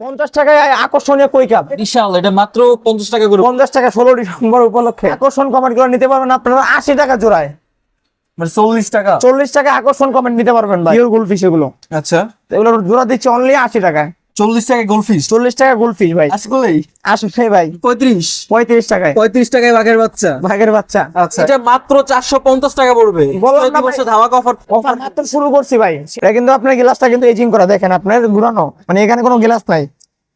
পঞ্চাশ টাকায় আকর্ষণীয় কই কাপ বিশাল এটা মাত্র পঞ্চাশ টাকা করে। পঞ্চাশ টাকা ষোলো ডিসেম্বর উপলক্ষে। আকর্ষণ কমেন্ট করে নিতে পারবেন আপনারা। আশি টাকা জোড়ায়। মানে চল্লিশ টাকা? চল্লিশ টাকা আকর্ষণ কমেন্ট নিতে পারবেন ভাই। গোল ফিশ এগুলো? আচ্ছা। এগুলো জোড়া দিচ্ছে অনলি আশি টাকায়। চল্লিশ টাকা গোলফিশ চল্লিশ টাকা গোলফিশ ভাই। আসলেই আসলে ভাই। পঁয়ত্রিশ। পঁয়ত্রিশ টাকায়। পঁয়ত্রিশ টাকায় বাঘের বাচ্চা। ভাগের বাচ্চা। আচ্ছা। এটা মাত্র চারশো পঞ্চাশ টাকা পড়বে। না চৈত্র অফার অফার মাত্র শুরু করছি ভাই। এটা কিন্তু আপনার গ্লাসটা কিন্তু এজিং করা। দেখেন আপনার ঘুরানো। মানে এখানে কোনো গ্লাস নাই।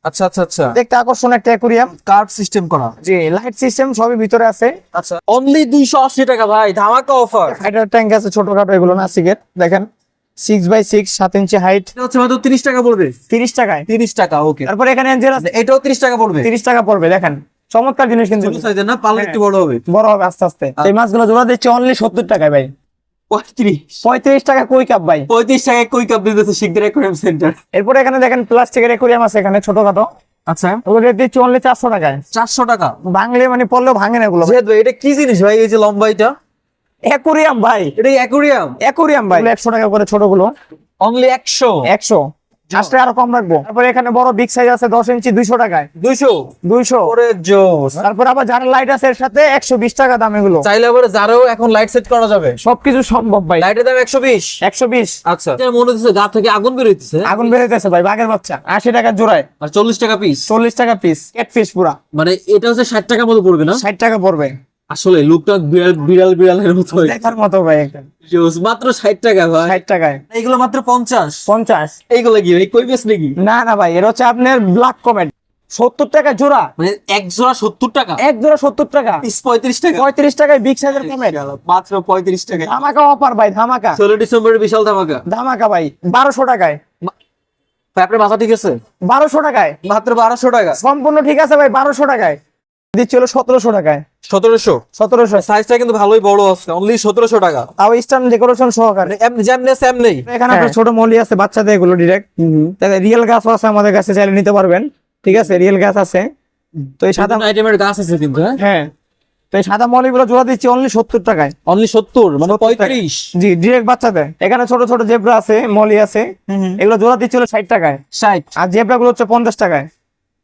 আচ্ছা আচ্ছা আচ্ছা। দেখতে আকর্ষণ একটা অ্যাকুরিয়াম কার্ড সিস্টেম করা। জি লাইট সিস্টেম সবই ভিতরে আছে। আচ্ছা। অনলি দুইশো আশি টাকা ভাই। ধামাকা অফার ফাইটার ট্যাঙ্ক আছে ছোটখাটো এগুলো নাসিকের দেখেন। সিক্স বাই সিক্স সাত ইঞ্চি হাইট হচ্ছে মাত্র তিরিশ টাকা পড়বে। তিরিশ টাকায়? তিরিশ টাকা ওকে তারপরে এখানে অ্যাঞ্জেল আছে এটাও তিরিশ টাকা পড়বে। তিরিশ টাকা পড়বে দেখেন। চমৎকার জিনিস কিন্তু না পাল্লা একটু বড় হবে। বড় হবে আস্তে আস্তে। এই মাছগুলো জোড়া দিচ্ছে অনলি সত্তর টাকায় ভাই। পঁয়ত্রিশ। টাকা কই কাপ ভাই? পঁয়ত্রিশ টাকায় কই কাপ দিতেছে শিখদের অ্যাকোয়ারিয়াম সেন্টার এরপরে এখানে দেখেন প্লাস্টিকের আছে এখানে ছোটখাটো। আচ্ছা। ওগুলো রেট দিচ্ছে অনলি চারশো টাকায়। চারশো টাকা। ভাঙলে মানে পড়লেও ভাঙে না এগুলো। এটা কি জিনিস ভাই এই যে লম্বা এটা? একুরিয়াম ভাই। এটা অ্যাকোয়ারিয়াম একুরিয়াম ভাই। একশো টাকা করে ছোটগুলো। অনলি একশো? একশো। আসলে আরও কম রাখব। তারপরে এখানে বড় বিগ সাইজ আছে দশ ইঞ্চি দুইশো টাকায়। দুইশো? দুইশো। করে জোস। তারপর আবার যারা লাইট আছে এর সাথে একশো বিশ টাকা দাম এগুলো। চাইলে আবার যারাও এখন লাইট সেট করা যাবে। সবকিছু সম্ভব ভাই। লাইটের দাম একশো বিশ? একশো বিশ। আচ্ছা। এটা মনে হচ্ছে গা থেকে আগুন বেরোইতেছে। আগুন বেরোতেছে ভাই বাঘের বাচ্চা। আশি টাকা জোড়ায়। আর চল্লিশ টাকা পিস চল্লিশ টাকা পিস এক পিস পুরা। মানে এটা হচ্ছে ষাট টাকার মতো পড়বে না? ষাট টাকা পড়বে। আসলে লুকটা বিড়াল বিড়াল বিড়ালের মতো দেখার মতো ভাই জোস মাত্র ষাট টাকা ভাই। ষাট টাকায়। এইগুলো মাত্র পঞ্চাশ। পঞ্চাশ। এইগুলো কি এই কই বেশ নাকি না না ভাই এর হচ্ছে আপনার ব্ল্যাক কমেন্ট সত্তর টাকা জোড়া। মানে এক জোড়া সত্তর টাকা? এক জোড়া সত্তর টাকা। পিস পঁয়ত্রিশ টাকা? পঁয়ত্রিশ টাকায় বিগ সাইজের কমেন্ট মাত্র পঁয়ত্রিশ টাকা ধামাকা অফার ভাই ধামাকা। ষোলো ডিসেম্বরের বিশাল ধামাকা। ধামাকা ভাই বারোশো টাকায়। ভাই, আপনার মাথা ঠিক আছে? বারোশো টাকায়। মাত্র বারোশো টাকা। সম্পূর্ণ ঠিক আছে ভাই বারোশো টাকায়। দিচ্ছি হলো সতেরোশো টাকায়। সতেরোশো? সতেরোশো। সাইজটা কিন্তু ভালোই বড় আছে। অনলি সতেরোশো টাকা। তাও ইস্টার্ন ডেকোরেশন সহকারে। এমনি যেমনি আছে এমনি এখানে আপনার ছোট মলি আছে বাচ্চাদের এগুলো ডিরেক্ট রিয়েল গাছ আছে আমাদের কাছে চাইলে নিতে পারবেন। ঠিক আছে রিয়েল গাছ আছে। তো এই সাদা আইটেমের গাছ আছে কিন্তু হ্যাঁ? হ্যাঁ। তো এই সাদা মলিগুলো জোড়া দিচ্ছি অনলি সত্তর টাকায়। অনলি সত্তর মানে পঁয়ত্রিশ। জি ডিরেক্ট বাচ্চাদের। এখানে ছোট ছোট জেব্রা আছে মলি আছে। এগুলো জোড়া দিচ্ছি হলো ষাট টাকায়। ষাট। আর জেব্রা গুলো হচ্ছে পঞ্চাশ টাকায়।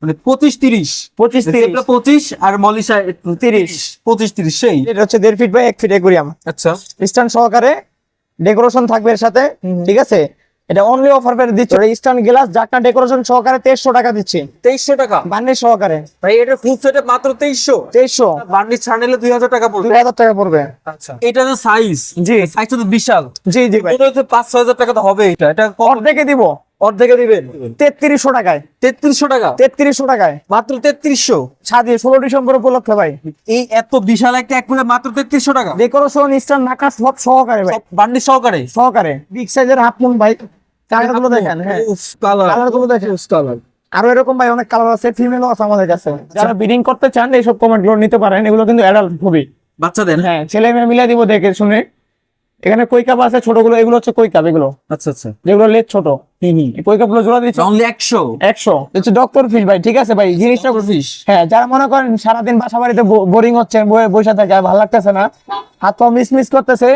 মানে পঁচিশ তিরিশ। পঁচিশ তিরিশ। পঁচিশ আর মলি ষাট তিরিশ। পঁচিশ তিরিশ সেই। এটা হচ্ছে দেড় ফিট বাই এক ফিট একুরিয়াম। আচ্ছা। স্ট্যান্ড সহকারে ডেকোরেশন থাকবে এর সাথে ঠিক আছে? এটা অনলি অফার পেয়ে দিচ্ছে। স্ট্যান্ড গ্লাস জাকনা ডেকোরেশন সহকারে তেইশশো টাকা দিচ্ছি। তেইশশো টাকা? বান্ডিল সহকারে। ভাই এটা ফুল সেটে মাত্র তেইশশো? তেইশশো। বার্নি ছাড় নিলে দুই হাজার টাকা পড়বে। দুই হাজার টাকা পড়বে। আচ্ছা। এটা যে সাইজ জি। সাইজটা তো বিশাল। জি জি ভাই। পাঁচ ছয় হাজার টাকা তো হবে এটা এটা অর্ধেকে দিব। অর্ধেকে দিবেন। তেত্রিশশো টাকায়। তেত্রিশশো টাকা? তেত্রিশশো টাকায়। মাত্র তেত্রিশশো। ষোলো ডিসেম্বর উপলক্ষে ভাই। এই এত বিশাল একটা এক মাত্র তেত্রিশশো টাকা? ডেকোরেশন স্ট্যান্ড নাকা সব সহকারে ভাই। বান্ডি সহকারে? সহকারে। বিগ সাইজের হাফ মুন ভাই। কালারগুলো দেখেন হ্যাঁ। কালারগুলো দেখেন। কালার আরও এরকম ভাই অনেক কালার আছে ফিমেলও আছে আমাদের কাছে। যারা বিডিং করতে চান এইসব কমেন্টগুলো নিতে পারেন। এগুলো কিন্তু অ্যাডাল্ট খুবই বাচ্চাদের? হ্যাঁ ছেলে মেয়ে মিলে দিব দেখে শুনে। এখানে কই কাপ আছে? ছোটগুলো এগুলো হচ্ছে কই কাপ এগুলো। আচ্ছা আচ্ছা। যেগুলো লেজ ছোট। এই কই কাপগুলো জোড়া দিচ্ছে অনলি একশো। একশো। হচ্ছে ডক্টর ফিশ ভাই ঠিক আছে ভাই? জিনিসটা ফিশ হ্যাঁ যারা মনে করেন সারাদিন বাসা বাড়িতে বোরিং হচ্ছে বসে থাকে আর ভালো লাগতেছে না হাত পা মিস মিস করতেছে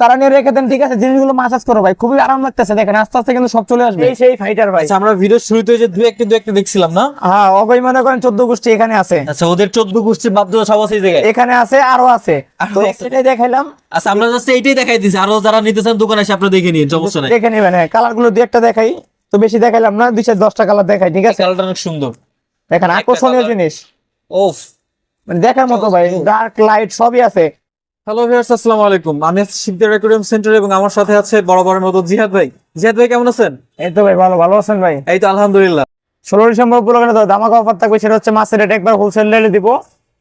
তারা নিয়ে রেখে দেন ঠিক আছে? জিনিসগুলো মাসাজ করো ভাই খুবই আরাম লাগতেছে। দেখেন আস্তে আস্তে কিন্তু সব চলে আসবে। সেই ফাইটার ভাই। আচ্ছা আমরা ভিডিও শুরুতে যে দু একটা দু একটা দেখছিলাম না? হ্যাঁ অগৈ মনে করেন চোদ্দ গোষ্ঠী এখানে আছে। আচ্ছা ওদের চোদ্দ গোষ্ঠী বাদ্য সব আছে জায়গায়? এখানে আছে আরও আছে। তো এটাই দেখাইলাম। আচ্ছা আমরা জাস্ট এইটাই দেখাই দিচ্ছি আরও যারা নিতে চান দোকানে এসে আপনারা দেখে নিন সমস্যা নাই। দেখে নেবেন হ্যাঁ কালারগুলো দু একটা দেখাই। তো বেশি দেখাইলাম না দুই চার দশটা কালার দেখাই ঠিক আছে? কালারটা অনেক সুন্দর। দেখেন আকর্ষণীয় জিনিস। ওফ। মানে দেখার মতো ভাই ডার্ক লাইট সবই আছে। হ্যালো ভিউয়ার্স আসসালামু আলাইকুম। আমি আছি শিকদার অ্যাকোয়ারিয়াম সেন্টার এবং আমার সাথে আছে বড় বড় মতো জিহাদ ভাই। জিহাদ ভাই কেমন আছেন? এই তো ভাই ভালো ভালো আছেন ভাই? এই তো আলহামদুলিল্লাহ। ষোলো ডিসেম্বর তো দামাকা অফার থাকবে সেটা হচ্ছে মাছের রেট একবার হোলসেল রেটে দিব।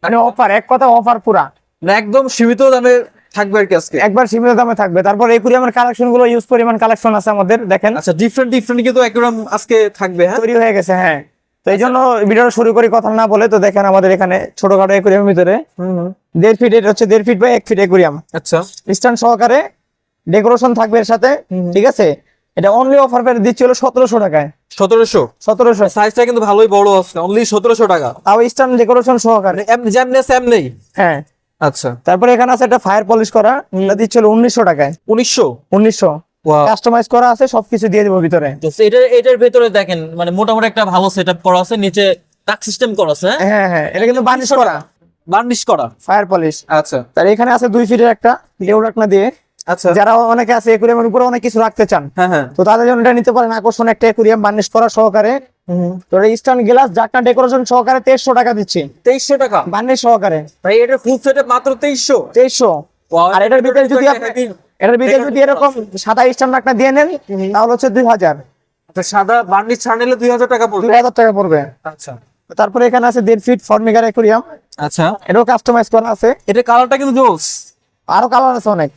মানে অফার এক কথা অফার পুরা। না একদম সীমিত দামে থাকবে আর কি আজকে। একবার সীমিত দামে থাকবে। তারপর এই কুরিয়ামের কালেকশনগুলো ইউজ পরিমাণ কালেকশন আছে আমাদের দেখেন। আচ্ছা ডিফারেন্ট ডিফারেন্ট কিন্তু অ্যাকোয়ারিয়াম আজকে থাকবে হ্যাঁ? তৈরি হয়ে গেছে হ্যাঁ। তো এই জন্য ভিডিওটা শুরু করি কথা না বলে। তো দেখেন আমাদের এখানে ছোটখাটো একুরিয়ামের ভিতরে দেড় ফিট এটা হচ্ছে দেড় ফিট বাই এক ফিট একুরিয়াম আচ্ছা। স্ট্যান্ড সহকারে ডেকোরেশন থাকবে এর সাথে ঠিক আছে? এটা অনলি অফার পেয়ে দিচ্ছি হলো সতেরোশো টাকায়। সতেরোশো? সতেরোশো। সাইজটা কিন্তু ভালোই বড় আছে অনলি সতেরোশো টাকা। তাও স্ট্যান্ড ডেকোরেশন সহকারে। মানে যেমনি আছে হ্যাঁ। আচ্ছা। তারপরে এখানে আছে একটা ফায়ার পলিশ করা এটা দিচ্ছিল উনিশশো টাকায়। উনিশশো? উনিশশো. কাস্টমাইজ করা আছে সবকিছু দিয়ে দেবো ভিতরে। তো এটা এটার ভেতরে দেখেন মানে মোটামুটি একটা ভালো সেটআপ করা আছে নিচে টাক সিস্টেম করা আছে হ্যাঁ? হ্যাঁ হ্যাঁ এটা কিন্তু বার্নিশ করা। বার্নিশ করা। ফায়ার পলিশ আচ্ছা। তার এখানে আছে দুই ফিটের একটা লেউ রাখনা দিয়ে। আচ্ছা। যারা অনেকে আছে একুরিয়ামের উপরে অনেক কিছু রাখতে চান হ্যাঁ হ্যাঁ। তো তাদের জন্য এটা নিতে পারেন আকর্ষণ একটা একুরিয়াম বার্নিশ করা সহকারে। তো ইস্টার্ন গ্লাস ডেকোরেশন সহকারে তেইশশো টাকা দিচ্ছি। তেইশশো টাকা? বার্নিশ সহকারে। ভাই এটার ফুল সেটআপ মাত্র তেইশশো? তেইশশো। আর এটার ভিতরে যদি আপনি এটার ভিতরে যদি এরকম সাদা একটা দিয়ে নেন তাহলে হচ্ছে দুই হাজার। আচ্ছা সাদা বার্নিশ ছাড় নিলে দুই হাজার টাকা পড়বে? দুই হাজার টাকা পড়বে। আচ্ছা। তারপরে এখানে আছে দেড় ফিট একুরিয়াম আচ্ছা। এটাও কাস্টমাইজ করা আছে। এটা কালারটা কিন্তু জোস। আরও কালার আছে অনেক।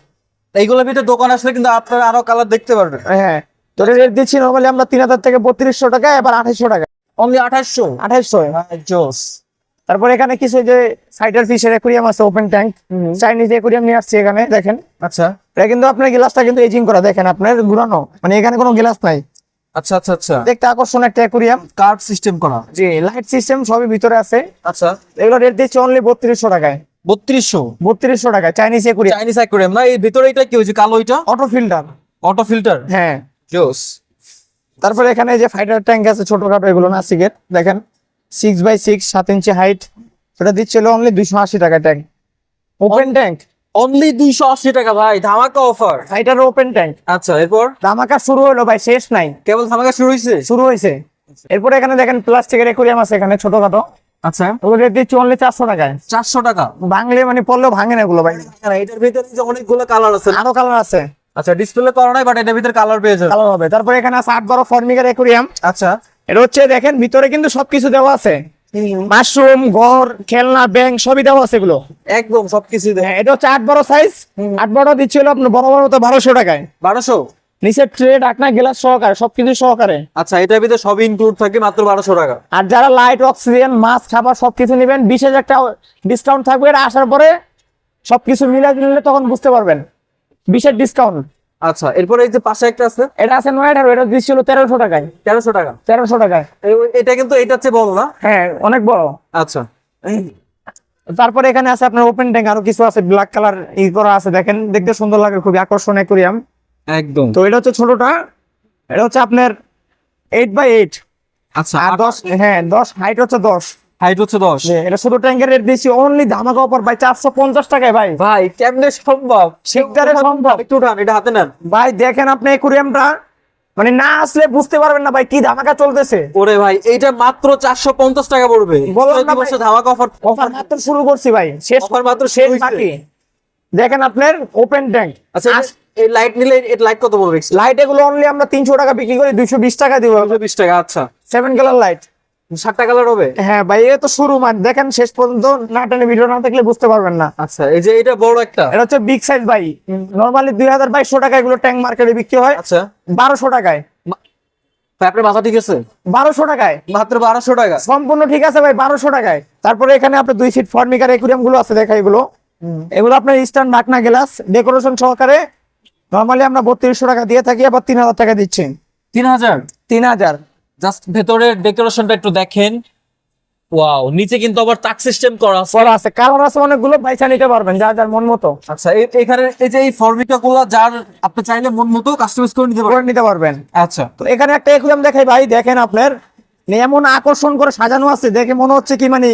এইগুলোর ভিতরে দোকান আসলে কিন্তু আপনারা আরও কালার দেখতে পারবেন। হ্যাঁ তো রেট দিচ্ছি নর্মালি আমরা তিন হাজার থেকে বত্রিশশো টাকা এবার আঠাইশশো টাকা। অনলি আঠাশশো আঠাইশশো। জোস। তারপর এখানে কিছু যে সাইডার ফিশের একুরিয়াম আছে ওপেন ট্যাঙ্ক চাইনিজ একুরিয়াম নিয়ে আসছি এখানে দেখেন। আচ্ছা। এটা কিন্তু আপনার গ্লাসটা কিন্তু এজিং করা দেখেন আপনার ঘুরানো। মানে এখানে কোনো গ্লাস নাই। আচ্ছা আচ্ছা আচ্ছা। দেখতে আকর্ষণ একটা একুরিয়াম কার্ড সিস্টেম করা। জি লাইট সিস্টেম সবই ভিতরে আছে। আচ্ছা। এগুলো রেট দিচ্ছি অনলি বত্রিশশো টাকায়। বত্রিশশো? বত্রিশশো টাকায় চাইনিজ একুরিয়াম চাইনিজ অ্যাকোরিয়াম না এই ভিতরে এটা কি হয়েছে কালো এটা? অটো ফিল্টার অটো ফিল্টার হ্যাঁ। জোস তারপরে এখানে যে ফাইটার ট্যাঙ্ক আছে ছোটখাটো এগুলো নাসিকের দেখেন। সিক্স বাই সিক্স সাত ইঞ্চি হাইট সেটা দিচ্ছিল অনলি দুইশো আশি টাকা ট্যাঙ্ক ওপেন ট্যাঙ্ক অনলি দুইশো আশি টাকা ভাই ধামাকা অফার ফাইটার ওপেন ট্যাঙ্ক আচ্ছা এরপর? ধামাকা শুরু হলো ভাই শেষ নাই। কেবল ধামাকা শুরু হয়েছে শুরু হয়েছে এরপরে এখানে দেখেন প্লাস্টিকের একুরিয়াম আছে এখানে ছোটখাটো। আচ্ছা। ওগুলো রেট দিচ্ছি অনলি চারশো টাকায়। চারশো টাকা? বাংলে মানে পড়লেও ভাঙে না এগুলো ভাই। এটার ভিতরে যে অনেকগুলো কালার আছে আরও কালার আছে। আচ্ছা ডিসপ্লে করা নাই বাট এটার ভিতরে কালার পেয়ে যাবে। কালার হবে। তারপরে এখানে আছে আট বারো ফর্মিকার একুরিয়াম আচ্ছা। এটা হচ্ছে দেখেন ভিতরে কিন্তু সবকিছু দেওয়া আছে। মাশরুম ঘর খেলনা ব্যাংক সবই দেওয়া আছে এগুলো। একদম সবকিছু হ্যাঁ এটা হচ্ছে আট বড় সাইজ আট বড় দিচ্ছিল আপনার বড় বড় তো বারোশো টাকায়। বারোশো? নিচে ট্রে ডাকনা গ্লাস সহকারে সবকিছু সহকারে। আচ্ছা এটার ভিতরে সব ইনক্লুড থাকে মাত্র বারোশো টাকা। আর যারা লাইট অক্সিজেন মাছ খাবার সবকিছু নেবেন বিশ হাজার টাকা ডিসকাউন্ট থাকবে এটা আসার পরে সবকিছু মিলে নিলে তখন বুঝতে পারবেন। বিশের ডিসকাউন্ট আচ্ছা এরপরে এই যে পাশে একটা আছে? এটা আছে নয় আঠারো এটা দিচ্ছিল তেরোশো টাকায়। তেরোশো টাকা। তেরোশো টাকায়। এটা কিন্তু এটা হচ্ছে বড় না? হ্যাঁ অনেক বড়। আচ্ছা। তারপরে এখানে আছে আপনার ওপেন ট্যাঙ্ক আরও কিছু আছে ব্ল্যাক কালার ই করা আছে দেখেন। দেখতে সুন্দর লাগে খুবই আকর্ষণ অ্যাকুরিয়াম একদম। তো এটা হচ্ছে ছোটটা এটা হচ্ছে আপনার এইট বাই এইট আচ্ছা আর দশ হ্যাঁ দশ হাইট হচ্ছে দশ। হাইট হচ্ছে দশ। এটা ছোট ট্যাঙ্কের রেট দিচ্ছি অনলি ধামাকা অফার ভাই টাকায় ভাই। ভাই কেমনে সম্ভব? শিকদারে সম্ভব। একটু উঠান এটা হাতে নেন। ভাই দেখেন আপনি মানে না আসলে বুঝতে পারবেন না ভাই কি ধামাকা চলতেছে। ওরে ভাই এইটা মাত্র চারশো পঞ্চাশ টাকা পড়বে। বললাম না চৈত্র ধামাকা অফার অফার মাত্র শুরু করছি ভাই শেষ অফার মাত্র শেষ বাকি। দেখেন আপনার ওপেন ট্যাঙ্ক আচ্ছা এই- লাইট নিলে লাইট কত পড়বে? লাইট এগুলো অনলি আমরা তিনশো টাকা বিক্রি করি দুইশো বিশ টাকা দিব। বিশ টাকা আচ্ছা। সেভেন কালার লাইট হবে? হ্যাঁ ভাই এ তো শুরু মানে দেখেন শেষ পর্যন্ত না টেনে ভিডিও না দেখলে বুঝতে পারবেন না। আচ্ছা এই যে এটা বড় একটা? এটা হচ্ছে বিগ সাইজ ভাই। নর্মালি দুই হাজার বাইশশো টাকা এগুলো ট্যাঙ্ক মার্কেটে বিক্রি হয়। আচ্ছা। বারোশো টাকায়। আপনার মাথা ঠিক আছে? বারোশো টাকায়। মাত্র বারোশো টাকা? সম্পূর্ণ ঠিক আছে ভাই বারোশো টাকায়। তারপরে এখানে আপনার দুই ফিট ফর্মিকার একুরিয়ামগুলো আছে দেখা এগুলো। এগুলো আপনার ইস্টার্ন ঢাকনা গ্লাস ডেকোরেশন সহকারে নর্মালি আমরা বত্রিশশো টাকা দিয়ে থাকি আবার তিন হাজার টাকা দিচ্ছি। তিন হাজার? তিন হাজার। জাস্ট ভেতরের ডেকোরেশনটা একটু দেখেন। ওয়াও নিচে কিন্তু আবার তাক সিস্টেম করা আছে। করা আছে। কালার আছে অনেকগুলো পয়সা নিতে পারবেন যার যার মন মতো। আচ্ছা এখানে এই যে এই ফর্মিকা গুলা যার আপনি চাইলে মন মতো কাস্টমাইজ করে নিতে করে নিতে পারবেন। আচ্ছা। তো এখানে একটা একুরিয়াম দেখাই ভাই দেখেন আপনার। মানে এমন আকর্ষণ করে সাজানো আছে দেখে মনে হচ্ছে কি মানে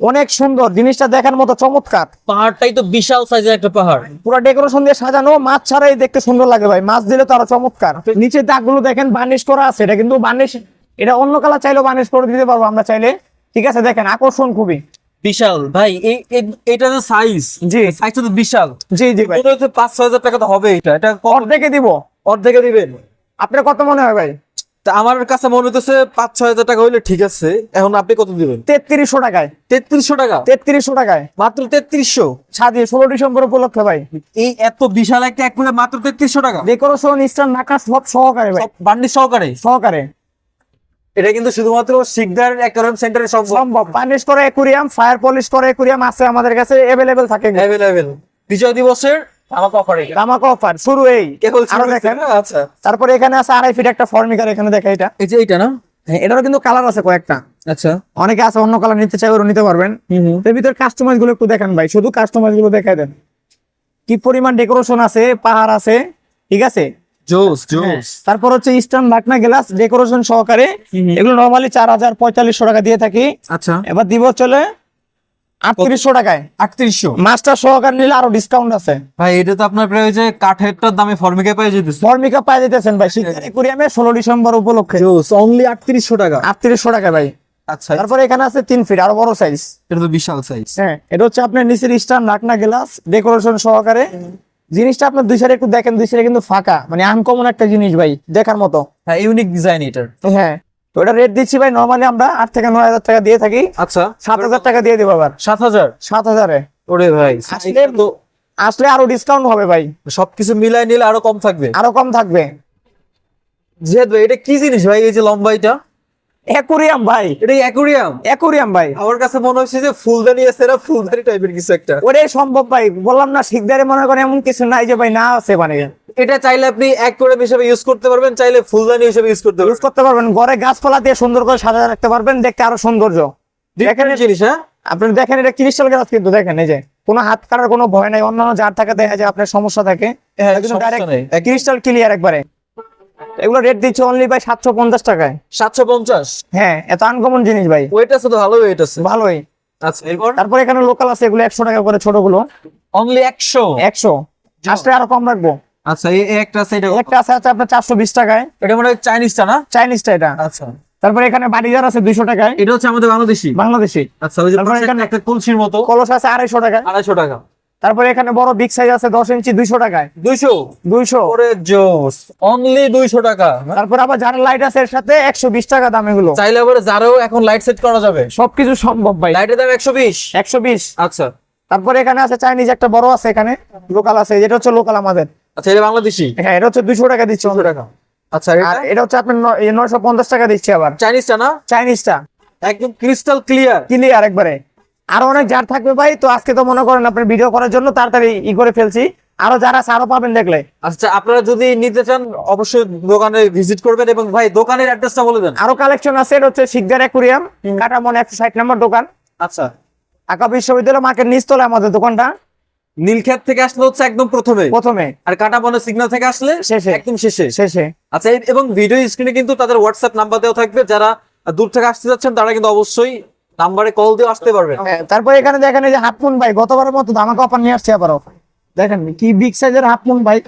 অনেক সুন্দর। জিনিসটা দেখার মতো চমৎকার। পাহাড়টাই তো বিশাল সাইজের একটা পাহাড়। পুরো ডেকোরেশন দিয়ে সাজানো মাছ ছাড়াই দেখতে সুন্দর লাগে ভাই। মাছ দিলে তো আরও চমৎকার। নিচে দাগগুলো দেখেন বার্নিশ করা আছে। এটা কিন্তু বার্নিশ এটা অন্য কালার চাইলেও বার্নিশ করে দিতে পারব আমরা চাইলে। ঠিক আছে দেখেন আকর্ষণ খুবই। বিশাল। ভাই এই এটা যে সাইজ জি। সাইজ তো বিশাল। জি জি ভাই। হচ্ছে পাঁচ ছয় হাজার টাকা তো হবে এটা। এটা অর্ধেকে দিব। অর্ধেকে দিবেন। আপনার কত মনে হয় ভাই? তা আমার কাছে মনে হচ্ছে পাঁচ ছয় হাজার টাকা হইলে ঠিক আছে। এখন আপনি কত দিবেন? তেত্রিশশো টাকায়। তেত্রিশশো টাকা? তেত্রিশশো টাকায়। মাত্র তেত্রিশশো? সাজিয়ে ষোলো ডিসেম্বর উপলক্ষে ভাই। এই এত বিশাল একটা এক মাত্র তেত্রিশশো টাকা? ডেকোরেশন স্টার নাকা সব সহকারে ভাই। বান্ডি সহকারে? সহকারে। এটা কিন্তু শুধুমাত্র শিকদার অ্যাকোয়ারিয়াম সেন্টারে সম্ভব। সম্ভব। বার্নিশ করা একুরিয়াম ফায়ার পলিশ করা একুরিয়াম আছে আমাদের কাছে অ্যাভেলেবেল থাকে অ্যাভেলেবেল বিজয় দিবসের আমাকে অফার এটা। আমাকে অফার শুরু এই। দেখেন। না? আচ্ছা। তারপরে এখানে আছে আড়াই ফিট একটা ফর্মিকার এখানে দেখা এটা। এই যে এইটা না? হ্যাঁ এটারও কিন্তু কালার আছে কয়েকটা। আচ্ছা। অনেকে আছে অন্য কালার নিতে চাই ওরা নিতে পারবেন। এর ভিতরে কাস্টমাইজগুলো একটু দেখান ভাই। শুধু কাস্টমাইজগুলো দেখাই দেন। কি পরিমাণ ডেকোরেশন আছে পাহাড় আছে ঠিক আছে? জোস হ্যাঁ, জোস। তারপর হচ্ছে ইস্টার্ন ঢাকনা গ্লাস ডেকোরেশন সহকারে এগুলো নর্মালি চার হাজার পঁয়তাল্লিশশো টাকা দিয়ে থাকি। আচ্ছা। এবার দিব চলে আটত্রিশশো টাকায় আটত্রিশশো। মাস্টার সহকারে নিলে আরও ডিসকাউন্ট আছে। ভাই এটা তো আপনার প্রায় যে কাঠেরটার দামে ফর্মিকা পেয়ে যেতেছে। ফর্মিকা পাই যেতেছেন ভাই শীতের কুরিয়ামে ষোলো ডিসেম্বর উপলক্ষে। অনলি আটত্রিশশো টাকা। আটত্রিশশো টাকা ভাই। আচ্ছা। তারপরে এখানে আছে তিন ফিট আরও বড় সাইজ এটা তো বিশাল সাইজ হ্যাঁ এটা হচ্ছে আপনার নিচের স্টার নাকনা গ্লাস ডেকোরেশন সহকারে। জিনিসটা আপনার দুই সাইডে একটু দেখেন দুই সাইডে কিন্তু ফাঁকা। মানে আনকমন একটা জিনিস ভাই দেখার মতো। হ্যাঁ ইউনিক ডিজাইন এটার। হ্যাঁ। তো এটা রেট দিচ্ছি ভাই নর্মালি আমরা আট থেকে নয় হাজার টাকা দিয়ে থাকি। আচ্ছা। সাত হাজার টাকা দিয়ে দেবো আবার। সাত হাজার? সাত হাজারে। ওরে ভাই আসলে আসলে আরও ডিসকাউন্ট হবে ভাই। সবকিছু মিলাই নিলে আরও কম থাকবে। আরও কম থাকবে। ভাই এটা কি জিনিস ভাই এই যে লম্বা এটা অ্যাকুরিয়াম ভাই। এটা অ্যাকুরিয়াম? অ্যাকুরিয়াম ভাই। আমার কাছে মনে হচ্ছে যে ফুলদানি আছে না ফুলদানি টাইপের কিছু একটা। ওটাই সম্ভব ভাই বললাম না শিকদারে মনে করেন এমন কিছু নাই যে ভাই না আছে মানে। এটা চাইলে আপনি অ্যাকুরিয়াম হিসেবে ইউজ করতে পারবেন চাইলে ফুলদানি হিসেবে ইউজ করতে ইউজ করতে পারবেন ঘরে গাছপালা দিয়ে সুন্দর করে সাজা রাখতে পারবেন দেখতে আরও সৌন্দর্য। দেখেন জিনিস হ্যাঁ? আপনি দেখেন এটা ক্রিস্টাল গ্লাস কিন্তু দেখেন এই যে কোনো হাত কাটার কোনো ভয় নাই অন্যান্য যার থাকে দেখা যায় আপনার সমস্যা থাকে। হ্যাঁ। ক্রিস্টাল ক্লিয়ার একবারে। এগুলো রেট দিচ্ছে অনলি ভাই সাতশো পঞ্চাশ টাকায়। সাতশো পঞ্চাশ? হ্যাঁ এত আনকমন জিনিস ভাই। ওয়েট আছে তো ভালো ওয়েট আছে। ভালোই। আচ্ছা এরপর? তারপর এখানে লোকাল আছে এগুলো একশো টাকা করে ছোটগুলো। অনলি একশো? একশো। আসলে আরও কম রাখব। আচ্ছা এই একটা আছে এটা একটা আছে আছে আপনার চারশো বিশ টাকায়। এটা মনে চাইনিজটা না? চাইনিজটা এটা। আচ্ছা। তারপরে এখানে বাড়িজার আছে দুইশো টাকায়। এটা হচ্ছে আমাদের বাংলাদেশি। বাংলাদেশি। আচ্ছা একটা কলসির মতো। কলস আছে আড়াইশো টাকায়। আড়াইশো টাকা। তারপরে এখানে বড় বিগ সাইজ আছে দশ ইঞ্চি দুইশো টাকায়। দুইশো? দুইশো। জোস। অনলি দুইশো টাকা? তারপরে আবার যারা লাইট আছে এর সাথে একশো বিশ টাকা দাম এগুলো। চাইলে আবার যারাও এখন লাইট সেট করা যাবে। সবকিছু সম্ভব ভাই। লাইটের দাম একশো বিশ? একশো বিশ। আচ্ছা। তারপরে এখানে আছে চাইনিজ একটা বড় আছে এখানে লোকাল আছে যেটা হচ্ছে লোকাল আমাদের। আচ্ছা এটা বাংলাদেশি? হ্যাঁ এটা হচ্ছে দুইশো টাকা দিচ্ছে দুশো টাকা। আচ্ছা আর এটা? হচ্ছে আপনার নয়শো পঞ্চাশ টাকা দিচ্ছে আবার। চাইনিজটা না? চাইনিজটা একদম ক্রিস্টাল ক্লিয়ার ক্লিয়ার একবারে। আরও অনেক জার থাকবে ভাই তো আজকে তো মনে করেন আপনার ভিডিও করার জন্য তাড়াতাড়ি ই করে ফেলছি। আরও যারা আরও পাবেন দেখলে। আচ্ছা আপনারা যদি নিতে চান অবশ্যই দোকানে ভিজিট করবেন এবং ভাই দোকানের অ্যাড্রেসটা বলে দেন। আরও কালেকশন আছে এটা হচ্ছে শিকদার অ্যাকুরিয়াম কাটামন একশো ষাট নম্বর দোকান। আচ্ছা। ঢাকা বিশ্ববিদ্যালয় মার্কেট নিচতলে আমাদের দোকানটা। নীলক্ষেত থেকে আসলে হচ্ছে একদম প্রথমে। প্রথমে। আর কাটা বনের সিগন্যাল থেকে আসলে শেষে। একদম শেষে। শেষে। আচ্ছা এবং ভিডিও স্ক্রিনে কিন্তু তাদের হোয়াটসঅ্যাপ নাম্বার দেওয়া থাকবে। যারা দূর থেকে আসতে যাচ্ছেন তারা কিন্তু অবশ্যই নাম্বারে কল দিয়ে আসতে পারবেন হ্যাঁ, তারপর এখানে দেখেন এই যে হাফমুন ভাই গতবারের মতো আমাকে অফার নিয়ে আসছে আবারও। দেখেন কি বিগ সাইজের হাফমুন ভাই।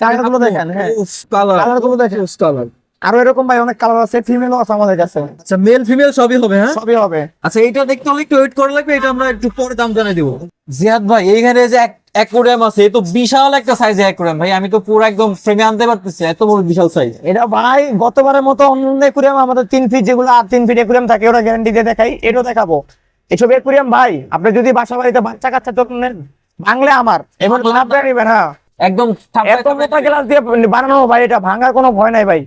কালারগুলো দেখেন হ্যাঁ। উফ, কালার কালারগুলো দেখেন কালার আরও এরকম ভাই অনেক কালার আছে ফিমেলও আছে আমাদের কাছে। আচ্ছা মেল ফিমেল সবই হবে হ্যাঁ? সবই হবে। আচ্ছা এইটা দেখতে হলে একটু ওয়েট করা লাগবে এটা আমরা একটু পরে দাম জানিয়ে দিব। জিয়াদ ভাই এইখানে যে অ্যাকোরিয়াম আছে তো বিশাল একটা সাইজের অ্যাকোরিয়াম। ভাই আমি তো পুরো একদম ফ্রেমে আনতে পারতেছি এত বড় বিশাল সাইজ এটা ভাই গতবারের মতো অন্য একুরিয়াম আমাদের তিন ফিট যেগুলো আর তিন ফিট একুরিয়াম থাকে ওরা গ্যারান্টি দিয়ে দেখাই এটাও দেখাবো। এসব একুরিয়াম ভাই আপনি যদি বাসা বাড়িতে বাচ্চা কাচ্চা তো নেন বাংলা আমার এবার আপনি নিবেন হ্যাঁ একদম এত মোটা গ্লাস দিয়ে বানানো ভাই এটা ভাঙার কোনো ভয় নাই ভাই।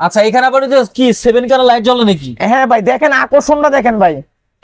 আচ্ছা এখানে আবার কি সেভেন কালার লাইট জ্বলে নাকি? হ্যাঁ ভাই দেখেন আকর্ষণটা দেখেন ভাই।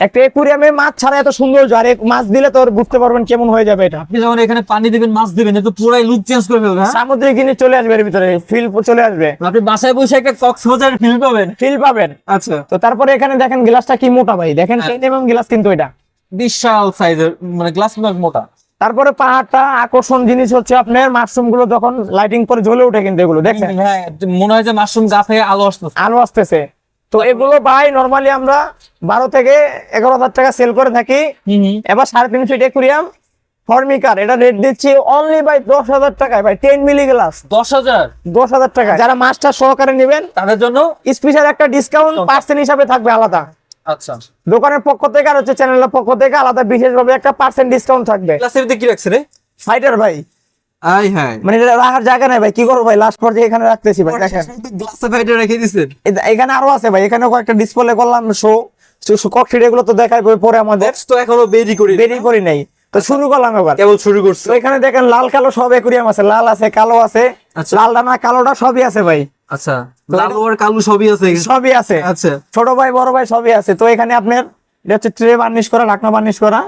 একটা একুরিয়ামে মাছ ছাড়া এত সুন্দর আর মাছ দিলে তোর বুঝতে পারবেন কেমন হয়ে যাবে এটা। আপনি যখন এখানে পানি দিবেন মাছ দিবেন এ তো পুরাই লুক চেঞ্জ করে ফেলবে হ্যাঁ? সামুদ্রিক জিনিস চলে আসবে এর ভিতরে ফিল চলে আসবে। আপনি বাসায় বসে একটা কক্সবাজার ফিল পাবেন। ফিল পাবেন। আচ্ছা। তো তারপরে এখানে দেখেন গ্লাসটা কি মোটা ভাই। দেখেন হ্যাঁ। টেন এমএম গ্লাস কিন্তু এটা। বিশাল সাইজের মানে গ্লাস মোটা। তারপরে পাহাড়টা আকর্ষণ জিনিস হচ্ছে আপনার মাশরুমগুলো যখন লাইটিং করে জ্বলে ওঠে কিন্তু এগুলো দেখেন। হ্যাঁ মনে হয় যে মাশরুম গাছে আলো আসতেছে। আলো আসতেছে। তো এগুলো ভাই নর্মালি আমরা বারো থেকে এগারো হাজার টাকা সেল করে থাকি। এবার সাড়ে তিন ফিট একুরিয়াম ফর্মিকার এটা রেট দিচ্ছি অনলি বাই দশ হাজার টাকায় ভাই টেন মিলি গ্লাস দশ হাজার? দশ হাজার টাকা যারা মাস্টার সহকারে নেবেন তাদের জন্য স্পেশাল একটা ডিসকাউন্ট পার্সেন্ট হিসাবে থাকবে আলাদা। আচ্ছা। দোকানের পক্ষ থেকে আর হচ্ছে চ্যানেলের পক্ষ থেকে আলাদা বিশেষভাবে একটা পার্সেন্ট ডিসকাউন্ট থাকবে। কি রাখছে রে? ফাইটার ভাই। আই মানে এটা রাখার জায়গা নাই ভাই কি করব ভাই? লাস্ট পর্যায়ে এখানে রাখতেছি ভাই দেখেন। গ্লাসে ফাইটে রেখে দিছেন এখানে আরও আছে ভাই এখানে কয়েকটা ডিসপ্লে করলাম শো ককশিট এগুলো তো দেখাই পরে আমাদের তো এখনও বেরি করি বেরি করি নাই। তো শুরু করলাম এবার। কেবল শুরু করছে। এখানে দেখেন লাল কালো সব একুরিয়াম আছে লাল আছে কালো আছে। আচ্ছা। লাল ডানা কালোটা সবই আছে ভাই। আচ্ছা। লাল আর কালু সবই আছে সবই আছে। আচ্ছা। ছোট ভাই বড় ভাই সবই আছে। তো এখানে আপনার এটা হচ্ছে ট্রে বার্নিশ করা ঢাকনা বার্নিশ করা।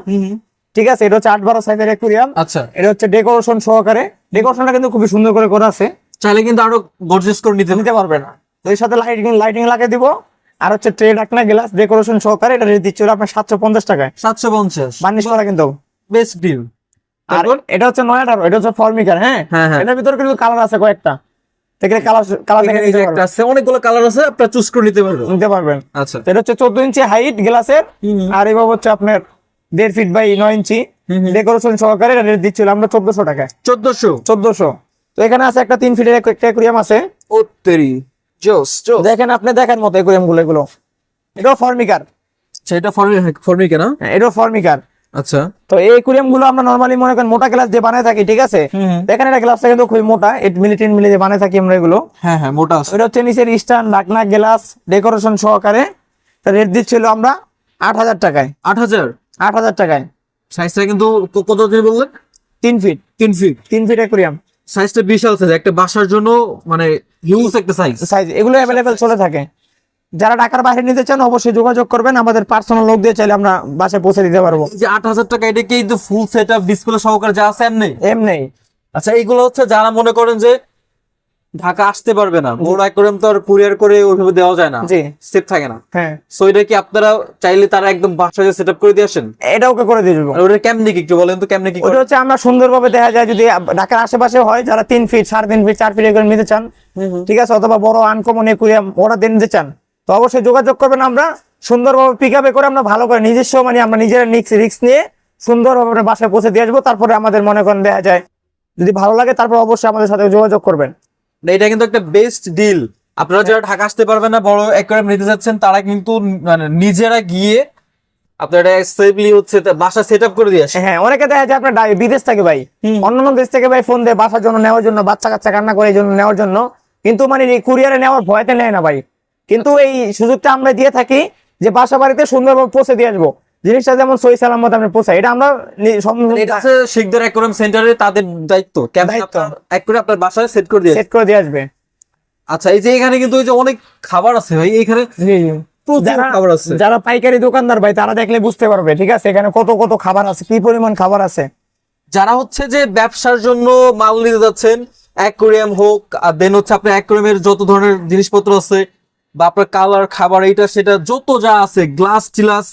ঠিক আছে এটা হচ্ছে আট বারো সাইজের একুরিয়াম আচ্ছা। এটা হচ্ছে ডেকোরেশন সহকারে। ডেকোরেশনটা কিন্তু খুবই সুন্দর করে করা আছে। চাইলে কিন্তু আরও গর্জিয়াস করে নিতে নিতে পারবে না। তো এর সাথে লাইটিং লাইটিং লাগিয়ে দিব। আর হচ্ছে ট্রে ঢাকনা গ্লাস ডেকোরেশন সহকারে এটা রেট দিচ্ছে আপনার সাতশো পঞ্চাশ টাকায়। সাতশো পঞ্চাশ। বার্নিশ করা কিন্তু। বেস্ট ডিল আর এটা হচ্ছে নয় আঠারো এটা হচ্ছে ফর্মিকার হ্যাঁ? হ্যাঁ, হ্যাঁ। এটার ভিতরে কিন্তু কালার আছে কয়েকটা। অনেকগুলো কালার আছে আপনারা চুজ করে নিতে পারবেন। নিতে পারবেন। আচ্ছা। এটা হচ্ছে চোদ্দ ইঞ্চি হাইট গ্লাসের আর এবার হচ্ছে আপনার দেড় ফিট বাই নয় ইঞ্চি। ডেকোরেশন সহকারে রেট দিচ্ছিল আমরা চোদ্দশো টাকায়। চোদ্দশো? চোদ্দশো। তো এখানে আছে একটা তিন ফিটের একটা অ্যাকুরিয়াম আছে। জোস দেখেন আপনি দেখেন মতো অ্যাকুরিয়ামগুলো এগুলো। এটাও ফর্মিকার সেটা এটাও ফর্মিকার আচ্ছা। তো এই অ্যাকুরিয়ামগুলো আমরা নর্মালি মনে করেন মোটা গ্লাস দিয়ে বানায় থাকি ঠিক আছে? দেখেন এটা গ্লাসটা কিন্তু খুবই মোটা মিলি টেন মিলি দিয়ে বানায় থাকি আমরা এগুলো। হ্যাঁ হ্যাঁ মোটা আছে। এটা হচ্ছে নিচের স্ট্যান্ড ডাকনা গ্লাস ডেকোরেশন সহকারে। রেট দিচ্ছিল আমরা আট হাজার টাকায়। আট হাজার? আট হাজার টাকায়। সাইজটা কিন্তু কত দিন বললেন? তিন ফিট তিন ফিট তিন ফিট অ্যাকুরিয়াম সাইজটা বিশাল সাইজ একটা বাসার জন্য মানে হিউজ একটা সাইজ সাইজ এগুলো অ্যাভেলেবেল চলে থাকে। যারা ঢাকার বাইরে নিতে চান অবশ্যই যোগাযোগ করবেন। আমাদের পার্সোনাল লোক দিয়ে চাইলে আমরা বাসায় পৌঁছে দিতে পারব। যে আট হাজার টাকা এটা কি ফুল সেট আপ ডিসপ্লে সহকারে যা আছে এমনি? এমনি। আচ্ছা এইগুলো হচ্ছে যারা মনে করেন যে ঢাকা আসতে পারবে না। বড় অ্যাকোরিয়াম তো আর কুরিয়ার করে ওইভাবে দেওয়া যায় না। জি। সেফ থাকে না। হ্যাঁ। সো এটা কি আপনারা চাইলে তারা একদম বাসায় সেট আপ করে দিয়ে আসেন? এটা ওকে করে দিয়ে দেবো ওটা কেমনি কি একটু বলেন তো কেমনি কি ওটা হচ্ছে আমরা সুন্দরভাবে দেখা যায় যদি ঢাকার আশেপাশে হয় যারা তিন ফিট সাড়ে তিন ফিট চার ফিট এগুলো নিতে চান ঠিক আছে? অথবা বড় আনকমন একুরিয়াম ওরা দিয়ে নিতে চান তো অবশ্যই যোগাযোগ করবেন আমরা। সুন্দরভাবে পিক আপে করে আমরা ভালো করে নিজস্ব মানে আমরা নিজেরা নিক্স রিক্স নিয়ে সুন্দরভাবে আপনার বাসায় পৌঁছে দিয়ে আসব। তারপরে আমাদের মনে করেন দেখা যায় যদি ভালো লাগে তারপর অবশ্যই আমাদের সাথে যোগাযোগ করবেন। এটা কিন্তু একটা বেস্ট ডিল আপনারা যারা ঢাকা আসতে পারবেন না বড় অ্যাকোয়ারিয়াম নিতে যাচ্ছেন তারা কিন্তু মানে নিজেরা গিয়ে আপনারা সেফলি হচ্ছে বাসা সেট আপ করে দিয়ে আসেন। হ্যাঁ অনেকে দেখা যায় আপনার বিদেশ থেকে ভাই। অন্যান্য দেশ থেকে ভাই ফোন দেয় বাসার জন্য নেওয়ার জন্য বাচ্চা কাচ্চা কান্না করে এই জন্য নেওয়ার জন্য। কিন্তু মানে কুরিয়ারে নেওয়ার ভয়তে নেয় না ভাই। কিন্তু এই সুযোগটা আমরা দিয়ে থাকি যে বাসা বাড়িতে সুন্দরভাবে পৌঁছে দিয়ে আসব। জিনিসটা যেমন সই সালামত আমরা পৌঁছাই এটা আমরা এটা হচ্ছে শিখদের অ্যাকোয়ারিয়াম সেন্টারে তাদের দায়িত্ব। দায়িত্ব। আপনার অ্যাকোয়ারিয়াম আপনার বাসায় সেট করে দিয়ে সেট করে দিয়ে আসবে। আচ্ছা এই যে এখানে কিন্তু এই যে অনেক খাবার আছে ভাই এখানে আছে। যারা পাইকারি দোকানদার ভাই তারা দেখলে বুঝতে পারবে ঠিক আছে? এখানে কত কত খাবার আছে কি পরিমাণ খাবার আছে? যারা হচ্ছে যে ব্যবসার জন্য মাল নিতে যাচ্ছেন অ্যাকোরিয়াম হোক আর দেন হচ্ছে আপনার অ্যাকোরিয়ামের যত ধরনের জিনিসপত্র আছে বা আপনার কালার খাবার এইটা সেটা যত যা আছে গ্লাস টিলাস